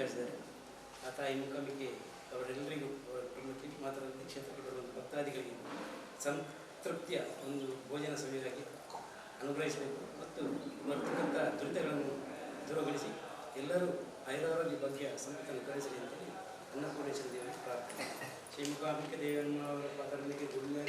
ಸಹಕರಿಸಿದ್ದಾರೆ ಆ ತಾಯಿ ಮುಖಾಮಿಕೆ ಅವರೆಲ್ಲರಿಗೂ ಅವರ ಕುಟುಂಬಕ್ಕೆ ಮಾತ್ರ ಕ್ಷೇತ್ರಕ್ಕೆ ಬರುವಂಥ ಭಕ್ತಾದಿಗಳಿಗೆ ಸಂತೃಪ್ತಿಯ ಒಂದು ಭೋಜನ ಸಮಯದಾಗಿ ಅನುಗ್ರಹಿಸಬೇಕು ಮತ್ತು ಬರ್ತಕ್ಕಂಥ ದುರಿತಗಳನ್ನು ದೂರಗೊಳಿಸಿ ಎಲ್ಲರೂ ಐರಾವಲ್ಲಿ ಬಗ್ಗೆ ಸಂಪತ್ತನ್ನು ಕಳಿಸಲಿ ಅಂತೇಳಿ ಅನ್ನಪೂರ್ಣೇಶ್ವರ ದೇವರಿಗೆ ಪ್ರಾರ್ಥನೆ. ಶ್ರೀ ಮುಖಾಂಬಿಕೆ ದೇವಮ್ಮ ಅವರ ಪಾತ್ರನಿಗೆ ದುರ್ಮೆ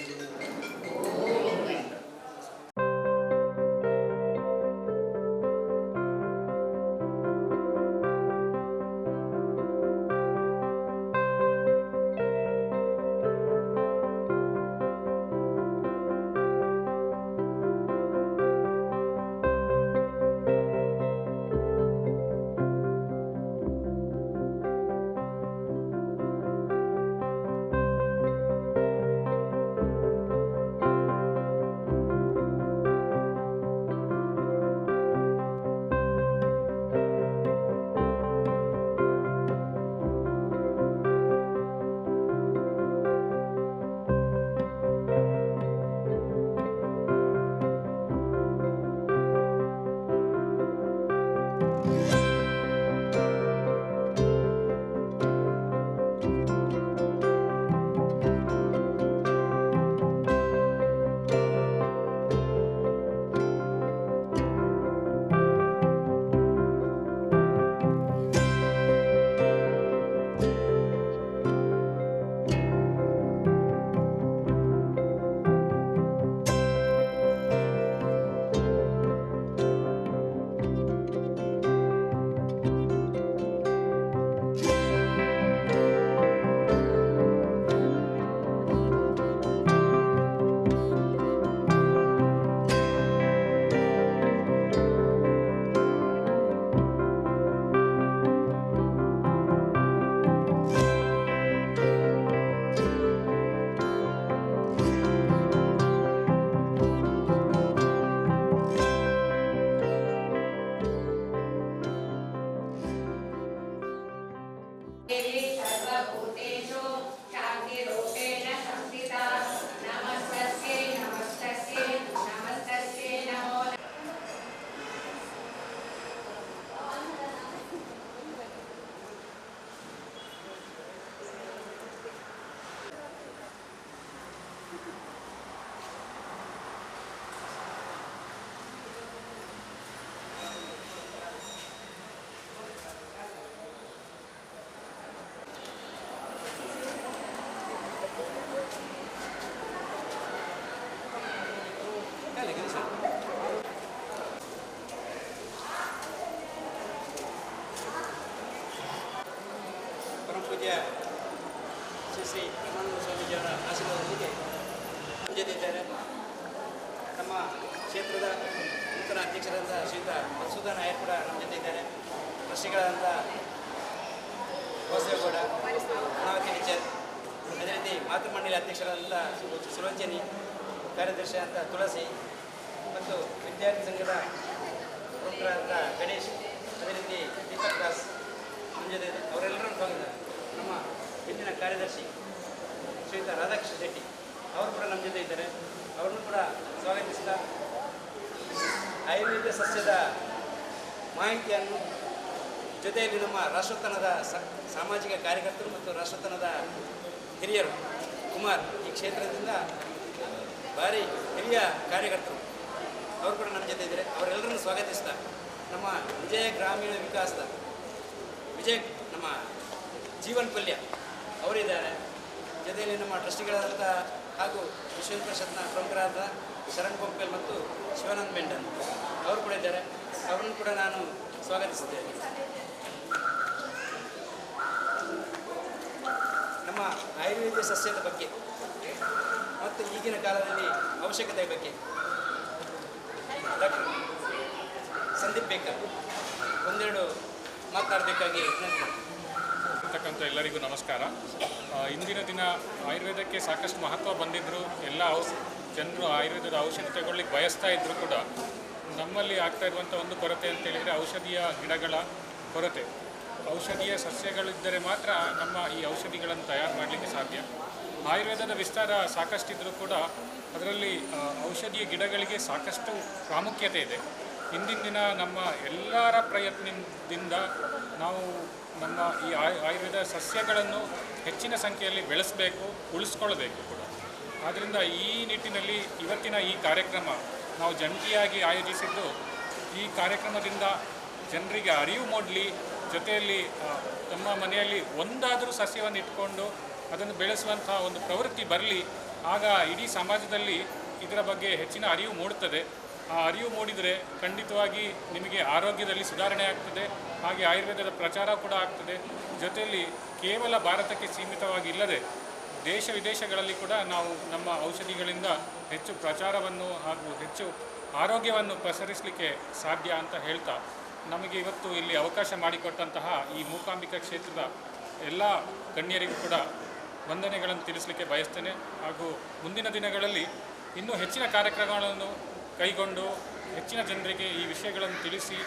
ಪೂಜ್ಯ ಶ್ರೀ ಶ್ರೀ ಬ್ರಹ್ಮಾನಂದ ಸ್ವಾಮೀಜಿಯವರ ಆಶೀರ್ವಾದದೊಂದಿಗೆ ಇದ್ದಾರೆ ನಮ್ಮ ಕ್ಷೇತ್ರದ ನೂತನ ಅಧ್ಯಕ್ಷರಾದ ಶ್ರೀಯುತ ಮಧುಸೂದನ ನಾಯರ್ ಕೂಡ ನಮ್ಮ ಜೊತೆ ಇದ್ದಾರೆ ಟ್ರಸ್ಟಿಗಳಾದಂಥ ಬಸವೇಗೌಡ ಅನಾವತಿ ಟೀಚರ್ ಅದೇ ರೀತಿ ಮಾತೃಮಂಡಳಿ ಅಧ್ಯಕ್ಷರಾದಂಥ ಸುಲೋಚನಿ ಕಾರ್ಯದರ್ಶಿ ಅಂತ ತುಳಸಿ ಮತ್ತು ವಿದ್ಯಾರ್ಥಿ ಸಂಘದ ಪ್ರಮುಖರಾದಂಥ ಗಣೇಶ್ ಅದೇ ರೀತಿ ದೀಪಕ್ ದಾಸ್ ನಮ್ಮ ಜೊತೆ. ಅವರೆಲ್ಲರೂ ಕಾರ್ಯದರ್ಶಿ ಶ್ರೀಯುತ ರಾಧಾಕೃಷ್ಣ ಶೆಟ್ಟಿ. ಅವರು ಕೂಡ ನಮ್ಮ ಜೊತೆ ಇದ್ದಾರೆ. ಅವ್ರನ್ನೂ ಕೂಡ ಸ್ವಾಗತಿಸಿದ ಆಯುರ್ವೇದ ಸಸ್ಯದ ಮಾಹಿತಿಯನ್ನು ಜೊತೆಯಲ್ಲಿ ನಮ್ಮ ರಾಷ್ಟ್ರೋತ್ತನದ ಸಾಮಾಜಿಕ ಕಾರ್ಯಕರ್ತರು ಮತ್ತು ರಾಷ್ಟ್ರೋತ್ತನದ ಹಿರಿಯರು. ಕುಮಾರ್ ಈ ಕ್ಷೇತ್ರದಿಂದ ಭಾರಿ ಹಿರಿಯ ಕಾರ್ಯಕರ್ತರು. ಅವರು ಕೂಡ ನಮ್ಮ ಜೊತೆ ಇದ್ದಾರೆ. ಅವರೆಲ್ಲರನ್ನು ಸ್ವಾಗತಿಸ್ತಾ ನಮ್ಮ ವಿಜಯ ಗ್ರಾಮೀಣ ವಿಕಾಸದ, ವಿಜಯ್ ನಮ್ಮ ಜೀವನ್ ಪಲ್ಯ. ಅವರಿದ್ದಾರೆ. ಜೊತೆಯಲ್ಲಿ ನಮ್ಮ ಟ್ರಸ್ಟಿಗಳಾದಂಥ ಹಾಗೂ ವಿಶ್ವ ಪರಿಷತ್ನ ಪ್ರಮುಖರಾದ ಶರಣ್ ಗೊಂಪೆಲ್ ಮತ್ತು ಶಿವಾನಂದ್ ಮೆಂಡನ್ ಅವರು ಕೂಡ ಇದ್ದಾರೆ. ಅವರನ್ನು ಕೂಡ ನಾನು ಸ್ವಾಗತಿಸುತ್ತೇನೆ. ನಮ್ಮ ಆಯುರ್ವೇದ ಸಸ್ಯದ ಬಗ್ಗೆ ಮತ್ತು ಈಗಿನ ಕಾಲದಲ್ಲಿ ಅವಶ್ಯಕತೆ ಬಗ್ಗೆ. ಡಾಕ್ಟರ್ ಸಂದೀಪ್ ಬೇಕಾ ಒಂದೆರಡು ಮಾತನಾಡಬೇಕಾಗಿ ವಿನಂತಿ. ಇರ್ತಕ್ಕಂಥ ಎಲ್ಲರಿಗೂ ನಮಸ್ಕಾರ. ಇಂದಿನ ದಿನ ಆಯುರ್ವೇದಕ್ಕೆ ಸಾಕಷ್ಟು ಮಹತ್ವ ಬಂದಿದ್ದರೂ ಎಲ್ಲ ಔಷ, ಜನರು ಆಯುರ್ವೇದದ ಔಷಧಿ ತಗೊಳ್ಳಿಕ್ಕೆ ಬಯಸ್ತಾ ಇದ್ದರೂ ಕೂಡ ನಮ್ಮಲ್ಲಿ ಆಗ್ತಾ ಇರುವಂಥ ಒಂದು ಕೊರತೆ ಅಂತ ಹೇಳಿದರೆ ಔಷಧಿಯ ಗಿಡಗಳ ಕೊರತೆ. ಔಷಧೀಯ ಸಸ್ಯಗಳಿದ್ದರೆ ಮಾತ್ರ ನಮ್ಮ ಈ ಔಷಧಿಗಳನ್ನು ತಯಾರು ಮಾಡಲಿಕ್ಕೆ ಸಾಧ್ಯ. ಆಯುರ್ವೇದದ ವಿಸ್ತಾರ ಸಾಕಷ್ಟಿದ್ದರೂ ಕೂಡ ಅದರಲ್ಲಿ ಔಷಧೀಯ ಗಿಡಗಳಿಗೆ ಸಾಕಷ್ಟು ಪ್ರಾಮುಖ್ಯತೆ ಇದೆ. ಇಂದಿನ ದಿನ ನಮ್ಮ ಎಲ್ಲರ ಪ್ರಯತ್ನದಿಂದ ನಾವು ನಮ್ಮ ಈ ಆಯು, ಆಯುರ್ವೇದ ಸಸ್ಯಗಳನ್ನು ಹೆಚ್ಚಿನ ಸಂಖ್ಯೆಯಲ್ಲಿ ಬೆಳೆಸಬೇಕು, ಉಳಿಸ್ಕೊಳ್ಬೇಕು ಕೂಡ. ಆದ್ದರಿಂದ ಈ ನಿಟ್ಟಿನಲ್ಲಿ ಇವತ್ತಿನ ಈ ಕಾರ್ಯಕ್ರಮ ನಾವು ಜಂಟಿಯಾಗಿ ಆಯೋಜಿಸಿದ್ದು, ಈ ಕಾರ್ಯಕ್ರಮದಿಂದ ಜನರಿಗೆ ಅರಿವು ಮೂಡಲಿ, ಜೊತೆಯಲ್ಲಿ ತಮ್ಮ ಮನೆಯಲ್ಲಿ ಒಂದಾದರೂ ಸಸ್ಯವನ್ನು ಇಟ್ಕೊಂಡು ಅದನ್ನು ಬೆಳೆಸುವಂತಹ ಒಂದು ಪ್ರವೃತ್ತಿ ಬರಲಿ. ಆಗ ಇಡೀ ಸಮಾಜದಲ್ಲಿ ಇದರ ಬಗ್ಗೆ ಹೆಚ್ಚಿನ ಅರಿವು ಮೂಡುತ್ತದೆ. ಆ ಅರಿವು ಮೂಡಿದರೆ ಖಂಡಿತವಾಗಿ ನಿಮಗೆ ಆರೋಗ್ಯದಲ್ಲಿ ಸುಧಾರಣೆ ಆಗ್ತದೆ. ಹಾಗೆ ಆಯುರ್ವೇದದ ಪ್ರಚಾರ ಕೂಡ ಆಗ್ತದೆ. ಜೊತೆಯಲ್ಲಿ ಕೇವಲ ಭಾರತಕ್ಕೆ ಸೀಮಿತವಾಗಿ ಇಲ್ಲದೆ ದೇಶ ವಿದೇಶಗಳಲ್ಲಿ ಕೂಡ ನಾವು ನಮ್ಮ ಔಷಧಿಗಳಿಂದ ಹೆಚ್ಚು ಪ್ರಚಾರವನ್ನು ಹಾಗೂ ಹೆಚ್ಚು ಆರೋಗ್ಯವನ್ನು ಪಸರಿಸಲಿಕ್ಕೆ ಸಾಧ್ಯ ಅಂತ ಹೇಳ್ತಾ ನಮಗೆ ಇವತ್ತು ಇಲ್ಲಿ ಅವಕಾಶ ಮಾಡಿಕೊಟ್ಟಂತಹ ಈ ಮೂಕಾಂಬಿಕಾ ಕ್ಷೇತ್ರದ ಎಲ್ಲ ಗಣ್ಯರಿಗೂ ಕೂಡ ವಂದನೆಗಳನ್ನು ತಿಳಿಸಲಿಕ್ಕೆ ಬಯಸ್ತೇನೆ. ಹಾಗೂ ಮುಂದಿನ ದಿನಗಳಲ್ಲಿ ಇನ್ನೂ ಹೆಚ್ಚಿನ ಕಾರ್ಯಕ್ರಮಗಳನ್ನು ಕೈಗೊಂಡು ಹೆಚ್ಚಿನ ಜನರಿಗೆ ಈ ವಿಷಯಗಳನ್ನು ತಿಳಿಸಿ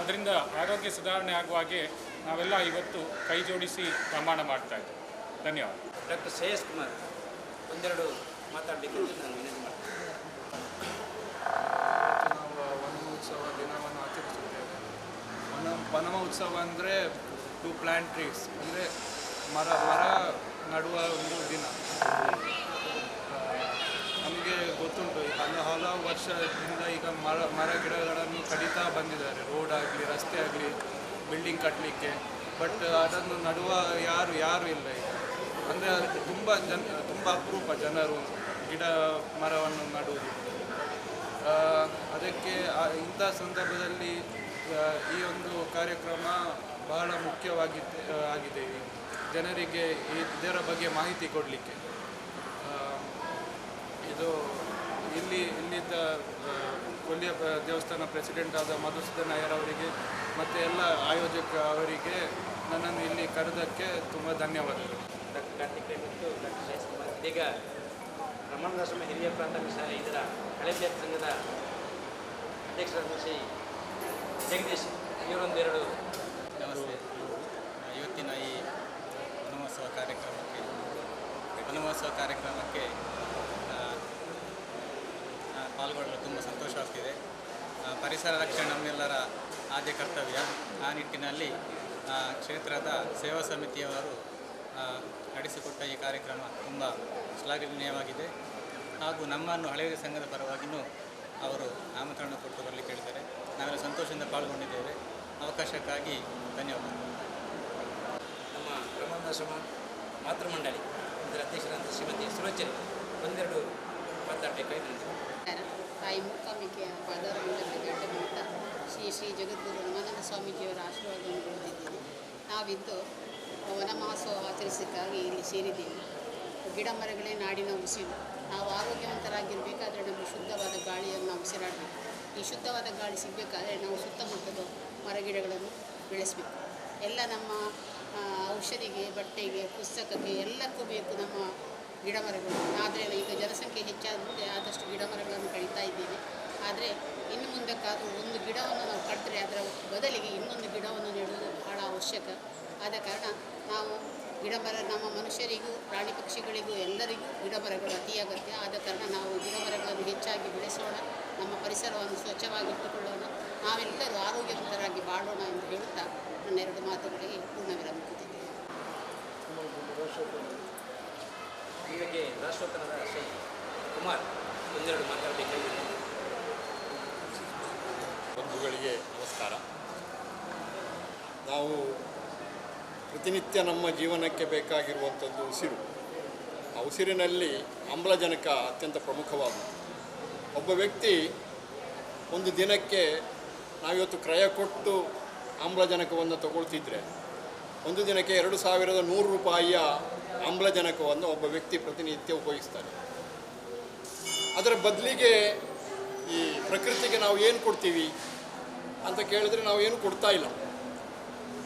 ಅದರಿಂದ ಆರೋಗ್ಯ ಸುಧಾರಣೆ ಆಗುವ ಹಾಗೆ ನಾವೆಲ್ಲ ಇವತ್ತು ಕೈ ಜೋಡಿಸಿ ಪ್ರಮಾಣ ಮಾಡ್ತಾ ಇದ್ದೀವಿ ಧನ್ಯವಾದ. ಡಾಕ್ಟರ್ ಶ್ರೇಯಸ್ ಕುಮಾರ್ ಒಂದೆರಡು ಮಾತಾಡಲಿಕ್ಕೆ ನಾನು ವಿನಂತಿ ಮಾಡ್ತೀನಿ. ನಾವು ಉತ್ಸವ ದಿನವನ್ನು ಆಚರಿಸುತ್ತೇವೆ. ವನ ವನಮಹೋತ್ಸವ ಅಂದರೆ ಟು ಪ್ಲ್ಯಾಂಟ್ ಟ್ರೀಸ್ ಅಂದರೆ ಮರ ಮರ ನಡುವ ಒಂದು ದಿನ. ಗೊತ್ತುಂಟು. ಈಗ ಹಲ ಹಲವು ವರ್ಷದಿಂದ ಈಗ ಮರ ಮರ ಗಿಡಗಳನ್ನು ಕಡಿತಾ ಬಂದಿದ್ದಾರೆ. ರೋಡ್ ಆಗಲಿ, ರಸ್ತೆ ಆಗಲಿ, ಬಿಲ್ಡಿಂಗ್ ಕಟ್ಟಲಿಕ್ಕೆ ಬಟ್ ಅದನ್ನು ನಡುವ ಯಾರು ಯಾರು ಇಲ್ಲ ಈಗ. ಅಂದರೆ ತುಂಬ ಜನ, ತುಂಬ ಅಪರೂಪ ಜನರು ಗಿಡ ಮರವನ್ನು ನಡುವುದು. ಅದಕ್ಕೆ ಇಂಥ ಸಂದರ್ಭದಲ್ಲಿ ಈ ಒಂದು ಕಾರ್ಯಕ್ರಮ ಬಹಳ ಮುಖ್ಯವಾಗಿ ಆಗಿದೆ. ಜನರಿಗೆ ಇದರ ಬಗ್ಗೆ ಮಾಹಿತಿ ಕೊಡಲಿಕ್ಕೆ. ಇದು ಇಲ್ಲಿ ಇಲ್ಲಿದ್ದ ಕೊಲ್ಲಿಯ ದೇವಸ್ಥಾನ ಪ್ರೆಸಿಡೆಂಟ್ ಆದ ಮಧುಸೂದನ್ ಅಯ್ಯರ್ ಅವರಿಗೆ ಮತ್ತು ಎಲ್ಲ ಆಯೋಜಕ ಅವರಿಗೆ ನನ್ನನ್ನು ಇಲ್ಲಿ ಕರೆದಕ್ಕೆ ತುಂಬ ಧನ್ಯವಾದಗಳು ಡಾಕ್ಟರ್ ಕಾರ್ತಿಕ್ ರೈ ಮತ್ತು ಡಾಕ್ಟರ್ ಶ್ರೇಯಸ್ ಕುಮಾರ್ ಇದೀಗ ರಮಣದಾಶ್ರಮ ಹಿರಿಯ ಪ್ರಾಥಮಿಕ ಶಾಲೆ ಇದರ ಹಳೆ ವಿದ್ಯಾರ್ಥಿ ಸಂಘದ ಅಧ್ಯಕ್ಷರಾದ ಶ್ರೀ ಜಗದೀಶ್ ಇವರೊಂದೆರಡು. ನಮಸ್ತೆ. ಇವತ್ತಿನ ಈ ವನಮಹೋತ್ಸವ ಕಾರ್ಯಕ್ರಮಕ್ಕೆ ವನಮಹೋತ್ಸವ ಕಾರ್ಯಕ್ರಮಕ್ಕೆ ಪಾಲ್ಗೊಳ್ಳಲು ತುಂಬ ಸಂತೋಷವಾಗ್ತಿದೆ ಪರಿಸರ ರಕ್ಷಣೆ ನಮ್ಮೆಲ್ಲರ ಆದ್ಯ ಕರ್ತವ್ಯ. ಆ ನಿಟ್ಟಿನಲ್ಲಿ ಕ್ಷೇತ್ರದ ಸೇವಾ ಸಮಿತಿಯವರು ನಡೆಸಿಕೊಟ್ಟ ಈ ಕಾರ್ಯಕ್ರಮ ತುಂಬ ಶ್ಲಾಘನೀಯವಾಗಿದೆ. ಹಾಗೂ ನಮ್ಮನ್ನು ಹಳೆಯ ಸಂಘದ ಪರವಾಗಿಯೂ ಅವರು ಆಮಂತ್ರಣ ಕೊಟ್ಟು ಬರಲಿ ಹೇಳಿದ್ದಾರೆ ನಾವೆಲ್ಲ ಸಂತೋಷದಿಂದ ಪಾಲ್ಗೊಂಡಿದ್ದೇವೆ. ಅವಕಾಶಕ್ಕಾಗಿ ಧನ್ಯವಾದಗಳು ನಮ್ಮ ಬ್ರಹ್ಮಾಶ್ರಮ ಮಾತೃಮಂಡಳಿ, ಇದರ ಅಧ್ಯಕ್ಷರಾದ ಶ್ರೀಮತಿ ಸುರೋಚನೆ, ಒಂದೆರಡು ಮಾತಾಡಬೇಕಾಗಿ. ತಾಯಿ ಮೂಕಾಂಬಿಕೆಯ ಗಂಟೆ ಅಂತ ಶ್ರೀ ಶ್ರೀ ಜಗದ್ಗುರು ರಮಾನಂದ ಸ್ವಾಮೀಜಿಯವರ ಆಶೀರ್ವಾದವನ್ನು ಪಡೆದಿದ್ದೇನೆ. ನಾವಿದ್ದು ವನಮಾಸ ಮಹೋತ್ಸವ ಆಚರಿಸಲಿಕ್ಕಾಗಿ ಇಲ್ಲಿ ಸೇರಿದ್ದೇವೆ. ಗಿಡ ಮರಗಳೇ ನಾಡಿನ ಉಸಿರು. ನಾವು ಆರೋಗ್ಯವಂತರಾಗಿರಬೇಕಾದ್ರೆ ನಮಗೆ ಶುದ್ಧವಾದ ಗಾಳಿಯನ್ನು ನಾವು ಉಸಿರಾಡಬೇಕು ಈ ಶುದ್ಧವಾದ ಗಾಳಿ ಸಿಗಬೇಕಾದ್ರೆ ನಾವು ಸುತ್ತಮುತ್ತಲು ಮರಗಿಡಗಳನ್ನು ಬೆಳೆಸಬೇಕು. ಎಲ್ಲ ನಮ್ಮ ಔಷಧಿಗೆ, ಬಟ್ಟೆಗೆ, ಪುಸ್ತಕಕ್ಕೆ ಎಲ್ಲಕ್ಕೂ ಬೇಕು ನಮ್ಮ ಗಿಡ ಮರಗಳು ಆದರೆ ಈಗ ಜನಸಂಖ್ಯೆ ಹೆಚ್ಚಾದ ಮುಂದೆ ಆದಷ್ಟು ಗಿಡ ಮರಗಳನ್ನು ಕಡಿತಾ ಇದ್ದೇವೆ. ಆದರೆ ಇನ್ನು ಮುಂದಕ್ಕಾದರೂ ಒಂದು ಗಿಡವನ್ನು ನಾವು ಕಟ್ಟಿದ್ರೆ ಅದರ ಬದಲಿಗೆ ಇನ್ನೊಂದು ಗಿಡವನ್ನು ನೆಡುವುದು ಬಹಳ ಅವಶ್ಯಕ. ಆದ ಕಾರಣ ನಾವು ಗಿಡ ಮರ ನಮ್ಮ ಮನುಷ್ಯರಿಗೂ, ಪ್ರಾಣಿ ಪಕ್ಷಿಗಳಿಗೂ, ಎಲ್ಲರಿಗೂ ಗಿಡ ಮರಗಳು ಅತಿ ಅಗತ್ಯ ಆದ ಕಾರಣ ನಾವು ಗಿಡ ಮರಗಳನ್ನು ಹೆಚ್ಚಾಗಿ ಬೆಳೆಸೋಣ. ನಮ್ಮ ಪರಿಸರವನ್ನು ಸ್ವಚ್ಛವಾಗಿಟ್ಟುಕೊಳ್ಳೋಣ. ನಾವೆಲ್ಲರೂ ಆರೋಗ್ಯವಂತರಾಗಿ ಬಾಳೋಣ ಎಂದು ಹೇಳುತ್ತಾ ನನ್ನ ಎರಡು ಮಾತುಗಳಿಗೆ ಪೂರ್ಣ ಬಗ್ಗೆ ರಾಷ್ಟ್ರೋತ್ತರದ ಶ್ರೀ ಕುಮಾರ್ ಒಂದೆರಡು ಮಾತಾಡಬೇಕಾಗಿದೆ. ಬಂಧುಗಳಿಗೆ ನಮಸ್ಕಾರ. ನಾವು ಪ್ರತಿನಿತ್ಯ ನಮ್ಮ ಜೀವನಕ್ಕೆ ಬೇಕಾಗಿರುವಂಥದ್ದು ಉಸಿರು. ಆ ಉಸಿರಿನಲ್ಲಿ ಆಮ್ಲಜನಕ ಅತ್ಯಂತ ಪ್ರಮುಖವಾದದ್ದು. ಒಬ್ಬ ವ್ಯಕ್ತಿ ಒಂದು ದಿನಕ್ಕೆ ನಾವಿವತ್ತು ಕ್ರಯ ಕೊಟ್ಟು ಆಮ್ಲಜನಕವನ್ನು ತಗೊಳ್ತಿದ್ರೆ, ಒಂದು ದಿನಕ್ಕೆ ಎರಡು ಸಾವಿರದ ನೂರು ರೂಪಾಯಿಯ ಆಮ್ಲಜನಕವನ್ನು ಒಬ್ಬ ವ್ಯಕ್ತಿ ಪ್ರತಿನಿತ್ಯ ಉಪಯೋಗಿಸ್ತಾರೆ ಅದರ ಬದಲಿಗೆ ಈ ಪ್ರಕೃತಿಗೆ ನಾವು ಏನು ಕೊಡ್ತೀವಿ ಅಂತ ಕೇಳಿದ್ರೆ ನಾವು ಏನು ಕೊಡ್ತಾ ಇಲ್ಲ.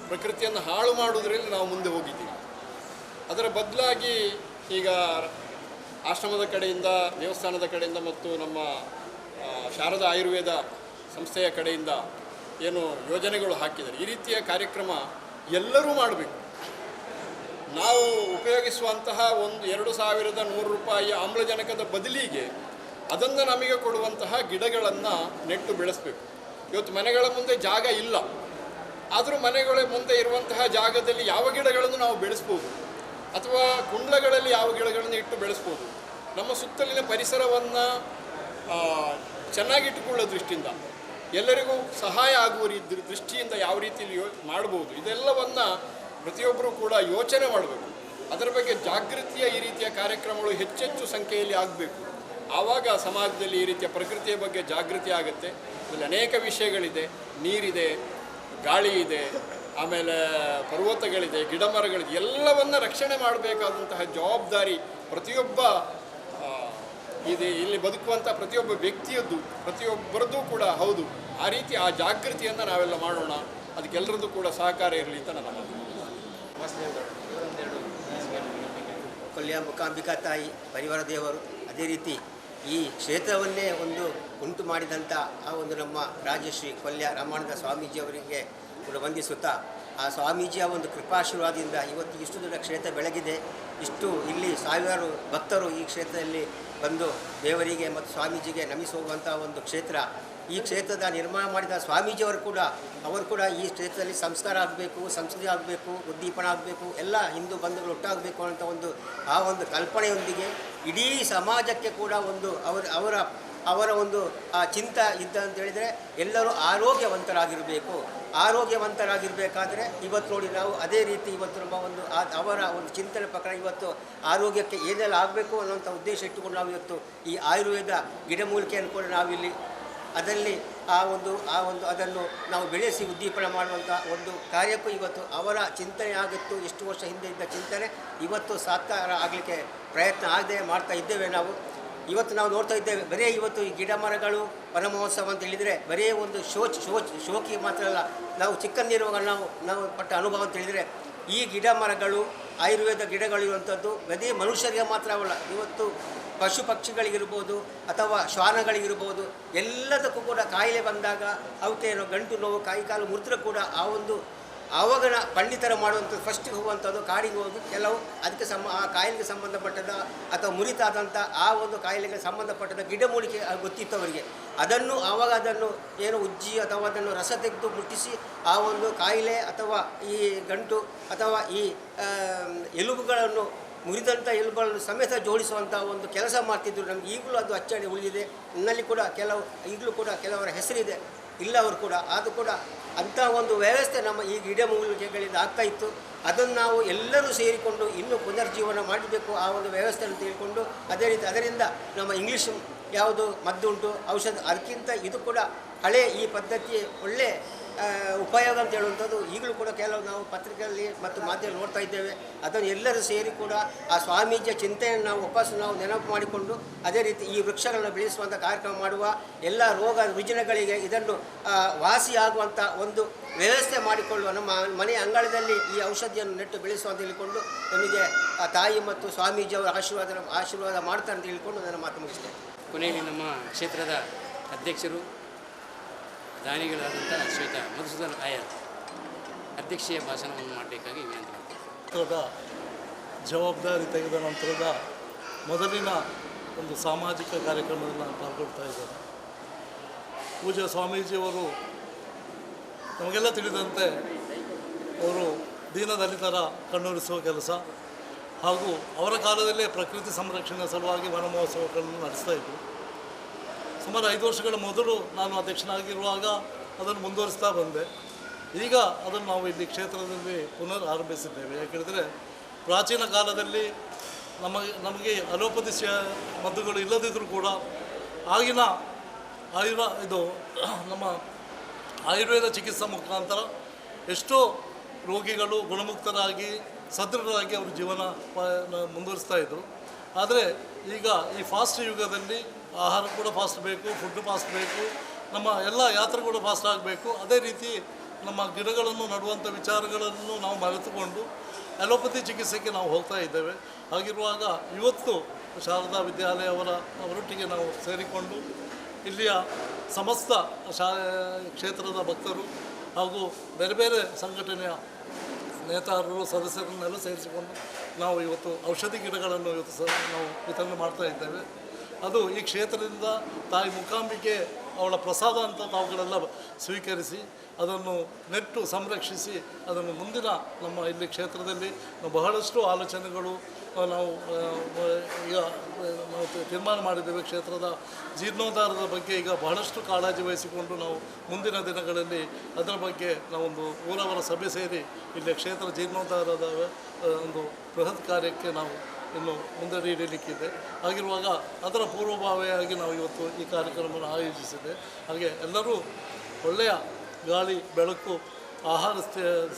ಪ್ರಕೃತಿಯನ್ನು ಹಾಳು ಮಾಡೋದ್ರಲ್ಲಿ ನಾವು ಮುಂದೆ ಹೋಗಿದ್ದೀವಿ. ಅದರ ಬದಲಾಗಿ ಈಗ ಆಶ್ರಮದ ಕಡೆಯಿಂದ, ದೇವಸ್ಥಾನದ ಕಡೆಯಿಂದ ಮತ್ತು ನಮ್ಮ ಶಾರದ ಆಯುರ್ವೇದ ಸಂಸ್ಥೆಯ ಕಡೆಯಿಂದ ಏನು ಯೋಜನೆಗಳು ಹಾಕಿದ್ದಾರೆ. ಈ ರೀತಿಯ ಕಾರ್ಯಕ್ರಮ ಎಲ್ಲರೂ ಮಾಡಬೇಕು. ನಾವು ಉಪಯೋಗಿಸುವಂತಹ ಒಂದು ಎರಡು ಸಾವಿರದ ನೂರು ರೂಪಾಯಿ ಆಮ್ಲಜನಕದ ಬದಲಿಗೆ ಅದನ್ನು ನಮಗೆ ಕೊಡುವಂತಹ ಗಿಡಗಳನ್ನು ನೆಟ್ಟು ಬೆಳೆಸಬೇಕು. ಇವತ್ತು ಮನೆಗಳ ಮುಂದೆ ಜಾಗ ಇಲ್ಲ. ಆದರೂ ಮನೆಗಳ ಮುಂದೆ ಇರುವಂತಹ ಜಾಗದಲ್ಲಿ ಯಾವ ಗಿಡಗಳನ್ನು ನಾವು ಬೆಳೆಸ್ಬೋದು? ಅಥವಾ ಕುಂಡ್ಲಗಳಲ್ಲಿ ಯಾವ ಗಿಡಗಳನ್ನು ಇಟ್ಟು ಬೆಳೆಸ್ಬೋದು? ನಮ್ಮ ಸುತ್ತಲಿನ ಪರಿಸರವನ್ನು ಚೆನ್ನಾಗಿಟ್ಟುಕೊಳ್ಳೋ ದೃಷ್ಟಿಯಿಂದ, ಎಲ್ಲರಿಗೂ ಸಹಾಯ ಆಗುವ ರೀತಿ ದೃಷ್ಟಿಯಿಂದ ಯಾವ ರೀತಿಯಲ್ಲಿ ಮಾಡ್ಬೋದು? ಇದೆಲ್ಲವನ್ನು ಪ್ರತಿಯೊಬ್ಬರೂ ಕೂಡ ಯೋಚನೆ ಮಾಡಬೇಕು. ಅದರ ಬಗ್ಗೆ ಜಾಗೃತಿಯ ಈ ರೀತಿಯ ಕಾರ್ಯಕ್ರಮಗಳು ಹೆಚ್ಚೆಚ್ಚು ಸಂಖ್ಯೆಯಲ್ಲಿ ಆಗಬೇಕು. ಆವಾಗ ಸಮಾಜದಲ್ಲಿ ಈ ರೀತಿಯ ಪ್ರಕೃತಿಯ ಬಗ್ಗೆ ಜಾಗೃತಿ ಆಗುತ್ತೆ. ಇಲ್ಲಿ ಅನೇಕ ವಿಷಯಗಳಿದೆ. ನೀರಿದೆ, ಗಾಳಿ ಇದೆ, ಆಮೇಲೆ ಪರ್ವತಗಳಿದೆ ಗಿಡ ಮರಗಳಿದೆ ಎಲ್ಲವನ್ನ ರಕ್ಷಣೆ ಮಾಡಬೇಕಾದಂತಹ ಜವಾಬ್ದಾರಿ ಪ್ರತಿಯೊಬ್ಬ ಇದೆ ಇದು, ಇಲ್ಲಿ ಬದುಕುವಂಥ ಪ್ರತಿಯೊಬ್ಬ ವ್ಯಕ್ತಿಯದ್ದು, ಪ್ರತಿಯೊಬ್ಬರದ್ದು ಕೂಡ ಹೌದು. ಆ ರೀತಿ ಆ ಜಾಗೃತಿಯನ್ನು ನಾವೆಲ್ಲ ಮಾಡೋಣ. ಅದಕ್ಕೆಲ್ಲರದ್ದು ಕೂಡ ಸಹಕಾರ ಇರಲಿ ಅಂತ ನನ್ನ ಮುಖಾಂಬಿಕಾ ತಾಯಿ ಪರಿವಾರ ದೇವರು. ಅದೇ ರೀತಿ ಈ ಕ್ಷೇತ್ರವನ್ನೇ ಒಂದು ಉಂಟು ಮಾಡಿದಂಥ ಆ ಒಂದು ನಮ್ಮ ರಾಜಶ್ರೀ ಕೊಲ್ಯ ರಾಮಾನಂದ ಸ್ವಾಮೀಜಿಯವರಿಗೆ ವಂದಿಸುತ್ತಾ, ಆ ಸ್ವಾಮೀಜಿಯ ಒಂದು ಕೃಪಾಶೀರ್ವಾದದಿಂದ ಇವತ್ತು ಇಷ್ಟು ದೊಡ್ಡ ಕ್ಷೇತ್ರ ಬೆಳಗಿದೆ. ಇಷ್ಟು ಇಲ್ಲಿ ಸಾವಿರಾರು ಭಕ್ತರು ಈ ಕ್ಷೇತ್ರದಲ್ಲಿ ಬಂದು ದೇವರಿಗೆ ಮತ್ತು ಸ್ವಾಮೀಜಿಗೆ ನಮಿಸಿ ಹೋಗುವಂಥ ಒಂದು ಕ್ಷೇತ್ರ. ಈ ಕ್ಷೇತ್ರದ ನಿರ್ಮಾಣ ಮಾಡಿದ ಸ್ವಾಮೀಜಿಯವರು ಕೂಡ, ಅವರು ಕೂಡ ಈ ಕ್ಷೇತ್ರದಲ್ಲಿ ಸಂಸ್ಕಾರ ಆಗಬೇಕು, ಸಂಸ್ಕೃತಿ ಆಗಬೇಕು, ಉದ್ದೀಪನ ಆಗಬೇಕು, ಎಲ್ಲ ಹಿಂದೂ ಬಂಧುಗಳು ಒಟ್ಟಾಗಬೇಕು ಅಂತ ಒಂದು, ಆ ಒಂದು ಕಲ್ಪನೆಯೊಂದಿಗೆ ಇಡೀ ಸಮಾಜಕ್ಕೆ ಕೂಡ ಒಂದು ಅವರ ಅವರ ಅವರ ಒಂದು, ಆ ಚಿಂತ ಇದ್ದ ಅಂತ ಹೇಳಿದರೆ ಎಲ್ಲರೂ ಆರೋಗ್ಯವಂತರಾಗಿರಬೇಕು. ಆರೋಗ್ಯವಂತರಾಗಿರಬೇಕಾದ್ರೆ ಇವತ್ತು ನೋಡಿ ನಾವು ಅದೇ ರೀತಿ ಇವತ್ತು ನಮ್ಮ ಒಂದು ಅವರ ಒಂದು ಚಿಂತನೆ ಪ್ರಕಾರ ಇವತ್ತು ಆರೋಗ್ಯಕ್ಕೆ ಏನೆಲ್ಲ ಆಗಬೇಕು ಅನ್ನೋಂಥ ಉದ್ದೇಶ ಇಟ್ಟುಕೊಂಡು ನಾವು ಇವತ್ತು ಈ ಆಯುರ್ವೇದ ಗಿಡಮೂಲಿಕೆಯನ್ನು ಕೂಡ ನಾವಿಲ್ಲಿ ಅದರಲ್ಲಿ ಆ ಒಂದು ಆ ಒಂದು ಅದನ್ನು ನಾವು ಬೆಳೆಸಿ ಉದ್ದೀಪನ ಮಾಡುವಂಥ ಒಂದು ಕಾರ್ಯಕ್ಕೂ ಇವತ್ತು ಅವರ ಚಿಂತನೆ ಆಗಿತ್ತು. ಎಷ್ಟು ವರ್ಷ ಹಿಂದೆ ಇದ್ದ ಚಿಂತನೆ, ಇವತ್ತು ಸಾಕಾರ ಆಗಲಿಕ್ಕೆ ಪ್ರಯತ್ನ ಆಗದೆ ಮಾಡ್ತಾ ಇದ್ದೇವೆ ನಾವು. ಇವತ್ತು ನಾವು ನೋಡ್ತಾ ಇದ್ದೇವೆ, ಬರೀ ಇವತ್ತು ಈ ಗಿಡ ಮರಗಳು ವನ ಮಹೋತ್ಸವ ಅಂತ ಹೇಳಿದರೆ ಬರೀ ಒಂದು ಶೋಚ್ ಶೋಚ್, ಶೋಕಿ ಮಾತ್ರ ಅಲ್ಲ. ನಾವು ಚಿಕ್ಕಂದಿರುವಾಗ ನಾವು ನಾವು ಪಟ್ಟ ಅನುಭವ ಅಂತ ಹೇಳಿದರೆ ಈ ಗಿಡ ಮರಗಳು, ಆಯುರ್ವೇದ ಗಿಡಗಳು ಇರುವಂಥದ್ದು, ಬರೀ ಮನುಷ್ಯರಿಗೆ ಮಾತ್ರವಲ್ಲ ಇವತ್ತು ಪಶು ಪಕ್ಷಿಗಳಿಗಿರ್ಬೋದು ಅಥವಾ ಶ್ವಾನಗಳಿಗಿರ್ಬೋದು ಎಲ್ಲದಕ್ಕೂ ಕೂಡ ಕಾಯಿಲೆ ಬಂದಾಗ ಅವಕ್ಕೆ ಏನೋ ಗಂಟು ನೋವು, ಕಾಯಿ ಕಾಲು ಮುರಿದ್ರೆ ಕೂಡ ಆ ಒಂದು ಆವಾಗನ ಪಂಡಿತರ ಮಾಡುವಂಥದ್ದು ಫಸ್ಟಿಗೆ ಹೋಗುವಂಥದ್ದು, ಕಾಡಿಗೆ ಹೋಗಿ ಕೆಲವು ಅದಕ್ಕೆ ಸಮ ಆ ಕಾಯಿಲೆಗೆ ಸಂಬಂಧಪಟ್ಟದ ಅಥವಾ ಮುರಿತಾದಂಥ ಆ ಒಂದು ಕಾಯಿಲೆಗೆ ಸಂಬಂಧಪಟ್ಟದ ಗಿಡಮೂಲಿಕೆ ಗೊತ್ತಿತ್ತು ಅವರಿಗೆ ಅದನ್ನು ಆವಾಗ ಅದನ್ನು ಏನು ಉಜ್ಜಿ ಅಥವಾ ಅದನ್ನು ರಸ ತೆಗೆದು ಮುಟ್ಟಿಸಿ ಆ ಒಂದು ಕಾಯಿಲೆ ಅಥವಾ ಈ ಗಂಟು ಅಥವಾ ಈ ಎಲುಬುಗಳನ್ನು ಮುರಿದಂಥ ಎಲುಬುಗಳನ್ನು ಸಮೇತ ಜೋಡಿಸುವಂಥ ಒಂದು ಕೆಲಸ ಮಾಡ್ತಿದ್ರು. ನಮ್ಗೆ ಈಗಲೂ ಅದು ಅಚ್ಚಾಡಿ ಉಳಿದಿದೆ. ನನ್ನಲ್ಲಿ ಕೂಡ ಕೆಲವು, ಈಗಲೂ ಕೂಡ ಕೆಲವರ ಹೆಸರಿದೆ. ಇಲ್ಲ ಅವರು ಕೂಡ. ಅದು ಕೂಡ ಅಂಥ ಒಂದು ವ್ಯವಸ್ಥೆ ನಮ್ಮ ಈ ಗಿಡಮೂಲಿಕೆಗಳಿಂದ ಆಗ್ತಾ ಇತ್ತು. ಅದನ್ನು ನಾವು ಎಲ್ಲರೂ ಸೇರಿಕೊಂಡು ಇನ್ನೂ ಪುನರ್ಜೀವನ ಮಾಡಬೇಕು ಆ ಒಂದು ವ್ಯವಸ್ಥೆಯನ್ನು ತಿಳ್ಕೊಂಡು ಅದೇ ರೀತಿ ಅದರಿಂದ ನಮ್ಮ ಇಂಗ್ಲೀಷ್ ಯಾವುದು ಮದ್ದುಂಟು, ಔಷಧ, ಅದಕ್ಕಿಂತ ಇದು ಕೂಡ ಹಳೆ ಈ ಪದ್ಧತಿ ಒಳ್ಳೆ ಉಪಯೋಗ ಅಂತ ಹೇಳುವಂಥದ್ದು ಈಗಲೂ ಕೂಡ ಕೆಲವು ನಾವು ಪತ್ರಿಕೆಯಲ್ಲಿ ಮತ್ತು ಮಾಧ್ಯಮ ನೋಡ್ತಾ ಇದ್ದೇವೆ. ಅದನ್ನು ಎಲ್ಲರೂ ಸೇರಿ ಕೂಡ ಆ ಸ್ವಾಮೀಜಿಯ ಚಿಂತೆಯನ್ನು ನಾವು ವಾಪಸ್ ನಾವು ನೆನಪು ಮಾಡಿಕೊಂಡು ಅದೇ ರೀತಿ ಈ ವೃಕ್ಷಗಳನ್ನು ಬೆಳೆಸುವಂಥ ಕಾರ್ಯಕ್ರಮ ಮಾಡುವ ಎಲ್ಲ ರೋಗ ರುಜಿನಗಳಿಗೆ ಇದನ್ನು ವಾಸಿಯಾಗುವಂಥ ಒಂದು ವ್ಯವಸ್ಥೆ ಮಾಡಿಕೊಳ್ಳುವ ನಮ್ಮ ಮನೆಯ ಅಂಗಳದಲ್ಲಿ ಈ ಔಷಧಿಯನ್ನು ನೆಟ್ಟು ಬೆಳೆಸುವ ಅಂತ ಹೇಳಿಕೊಂಡು ನಮಗೆ ತಾಯಿ ಮತ್ತು ಸ್ವಾಮೀಜಿಯವರ ಆಶೀರ್ವಾದ ಆಶೀರ್ವಾದ ಮಾಡ್ತಾರೆ ಅಂತ ಹೇಳಿಕೊಂಡು ನನ್ನ ಮಾತು ಮುಗಿಸ್ತೇನೆ. ಕೊನೆಯಲ್ಲಿ ನಮ್ಮ ಕ್ಷೇತ್ರದ ಅಧ್ಯಕ್ಷರು ದಾನಿಗಳಾದಂಥ ಶ್ವೇತ ಮಧುಸೂದನ್ ಆಯರ್ ಅಧ್ಯಕ್ಷೀಯ ಭಾಷಣವನ್ನು ಮಾಡಬೇಕಾಗಿ ವಿನಂತಿ ಮಾಡ್ತೀನಿ. ನಂತರದ ಜವಾಬ್ದಾರಿ ತೆಗೆದ ನಂತರದ ಮೊದಲಿನ ಒಂದು ಸಾಮಾಜಿಕ ಕಾರ್ಯಕ್ರಮದಲ್ಲಿ ನಾನು ಪಾಲ್ಗೊಳ್ತಾ ಇದ್ದೇನೆ. ಪೂಜಾ ಸ್ವಾಮೀಜಿಯವರು ನಮಗೆಲ್ಲ ತಿಳಿದಂತೆ ಅವರು ದೀನದಲಿತರ ಕಣ್ಣೊರೆಸುವ ಕೆಲಸ ಹಾಗೂ ಅವರ ಕಾಲದಲ್ಲೇ ಪ್ರಕೃತಿ ಸಂರಕ್ಷಣೆ ಸಲುವಾಗಿ ವನ ಮಹೋತ್ಸವಗಳನ್ನು ನಡೆಸ್ತಾ ಇದ್ದರು ಸುಮಾರು ಐದು ವರ್ಷಗಳ ಮೊದಲು ನಾನು ಅಧ್ಯಕ್ಷನಾಗಿರುವಾಗ ಅದನ್ನು ಮುಂದುವರಿಸ್ತಾ ಬಂದೆ. ಈಗ ಅದನ್ನು ನಾವು ಇಲ್ಲಿ ಕ್ಷೇತ್ರದಲ್ಲಿ ಪುನರ್ ಆರಂಭಿಸಿದ್ದೇವೆ. ಯಾಕೆಂದರೆ ಪ್ರಾಚೀನ ಕಾಲದಲ್ಲಿ ನಮಗೆ ನಮಗೆ ಅಲೋಪತಿ ಮದ್ದುಗಳು ಇಲ್ಲದಿದ್ದರೂ ಕೂಡ ಆಗಿನ ಆಯುರ್ವ, ಇದು ನಮ್ಮ ಆಯುರ್ವೇದ ಚಿಕಿತ್ಸಾ ಮುಖಾಂತರ ಎಷ್ಟೋ ರೋಗಿಗಳು ಗುಣಮುಕ್ತರಾಗಿ, ಸದೃಢರಾಗಿ ಅವರು ಜೀವನ ಮುಂದುವರಿಸ್ತಾ ಇದ್ದರು ಆದರೆ ಈಗ ಈ ಫಾಸ್ಟ್ ಯುಗದಲ್ಲಿ ಆಹಾರ ಕೂಡ ಫಾಸ್ಟ್ ಬೇಕು ಫುಡ್ ಫಾಸ್ಟ್ ಬೇಕು, ನಮ್ಮ ಎಲ್ಲ ಯಾತ್ರೆ ಕೂಡ ಫಾಸ್ಟ್ ಆಗಬೇಕು. ಅದೇ ರೀತಿ ನಮ್ಮ ಗಿಡಗಳನ್ನು ನಡುವಂಥ ವಿಚಾರಗಳನ್ನು ನಾವು ಮರೆತುಕೊಂಡು ಅಲೋಪತಿ ಚಿಕಿತ್ಸೆಗೆ ನಾವು ಹೋಗ್ತಾ ಇದ್ದೇವೆ. ಹಾಗಿರುವಾಗ ಇವತ್ತು ಶಾರದಾ ವಿದ್ಯಾಲಯ ಅವರ ಅವರೊಟ್ಟಿಗೆ ನಾವು ಸೇರಿಕೊಂಡು ಇಲ್ಲಿಯ ಸಮಸ್ತ ಶಾ ಕ್ಷೇತ್ರದ ಭಕ್ತರು ಹಾಗೂ ಬೇರೆ ಬೇರೆ ಸಂಘಟನೆಯ ನೇತಾರರು, ಸದಸ್ಯರನ್ನೆಲ್ಲ ಸೇರಿಸಿಕೊಂಡು ನಾವು ಇವತ್ತು ಔಷಧಿ ಗಿಡಗಳನ್ನು ಇವತ್ತು ಸಹ ನಾವು ವಿತರಣೆ ಮಾಡ್ತಾ ಇದ್ದೇವೆ. ಅದು ಈ ಕ್ಷೇತ್ರದಿಂದ ತಾಯಿ ಮೂಕಾಂಬಿಕೆ ಅವಳ ಪ್ರಸಾದ ಅಂತ ತಾವುಗಳೆಲ್ಲ ಸ್ವೀಕರಿಸಿ ಅದನ್ನು ನೆಟ್ಟು ಸಂರಕ್ಷಿಸಿ ಅದನ್ನು ಮುಂದಿನ ನಮ್ಮ ಇಲ್ಲಿ ಕ್ಷೇತ್ರದಲ್ಲಿ ಬಹಳಷ್ಟು ಆಲೋಚನೆಗಳು ನಾವು ಈಗ ನಾವು ತೀರ್ಮಾನ ಮಾಡಿದ್ದೇವೆ ಕ್ಷೇತ್ರದ ಜೀರ್ಣೋದ್ಧಾರದ ಬಗ್ಗೆ ಈಗ ಬಹಳಷ್ಟು ಕಾಳಜಿ ವಹಿಸಿಕೊಂಡು ನಾವು ಮುಂದಿನ ದಿನಗಳಲ್ಲಿ ಅದರ ಬಗ್ಗೆ ನಾವೊಂದು ಊರವರ ಸಭೆ ಸೇರಿ ಇಲ್ಲಿ ಕ್ಷೇತ್ರ ಜೀರ್ಣೋದ್ಧಾರದ ಒಂದು ಬೃಹತ್ ಕಾರ್ಯಕ್ಕೆ ನಾವು ಇನ್ನು ಮುಂದೆ ನೀಡಲಿಕ್ಕಿದೆ. ಹಾಗಿರುವಾಗ ಅದರ ಪೂರ್ವಭಾವಿಯಾಗಿ ನಾವು ಇವತ್ತು ಈ ಕಾರ್ಯಕ್ರಮವನ್ನು ಆಯೋಜಿಸಿದೆ. ಹಾಗೆ ಎಲ್ಲರೂ ಒಳ್ಳೆಯ ಗಾಳಿ, ಬೆಳಕು, ಆಹಾರ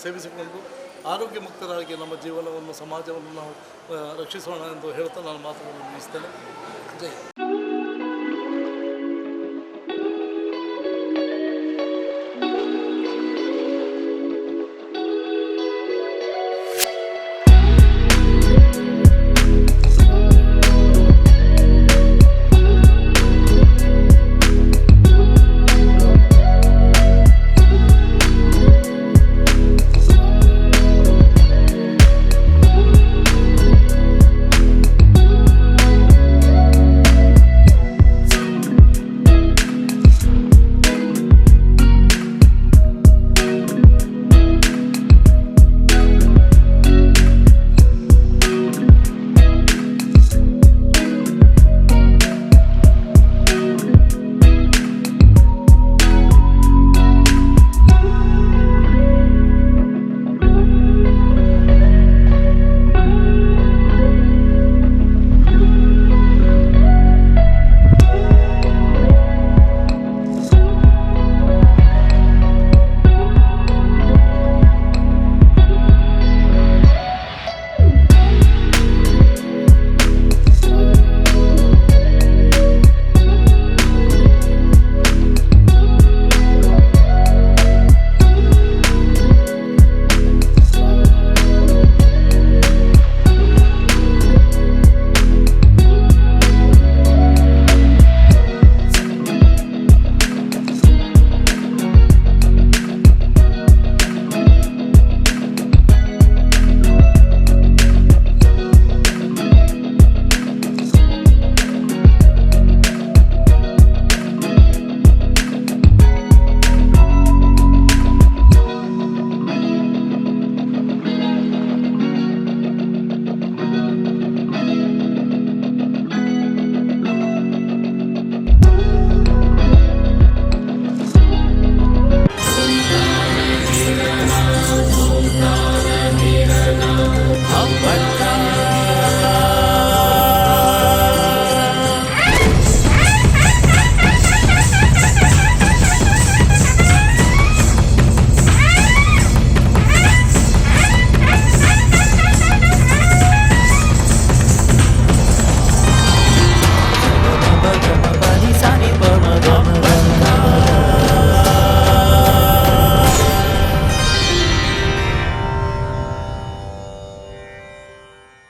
ಸೇವಿಸಿಕೊಂಡು ಆರೋಗ್ಯ ಮುಕ್ತರಾಗಿ ನಮ್ಮ ಜೀವನವನ್ನು, ಸಮಾಜವನ್ನು ನಾವು ರಕ್ಷಿಸೋಣ ಎಂದು ಹೇಳ್ತಾ ನಾನು ಮಾತುಗಳನ್ನು ಮುಗಿಸ್ತೇನೆ. ಜೈ.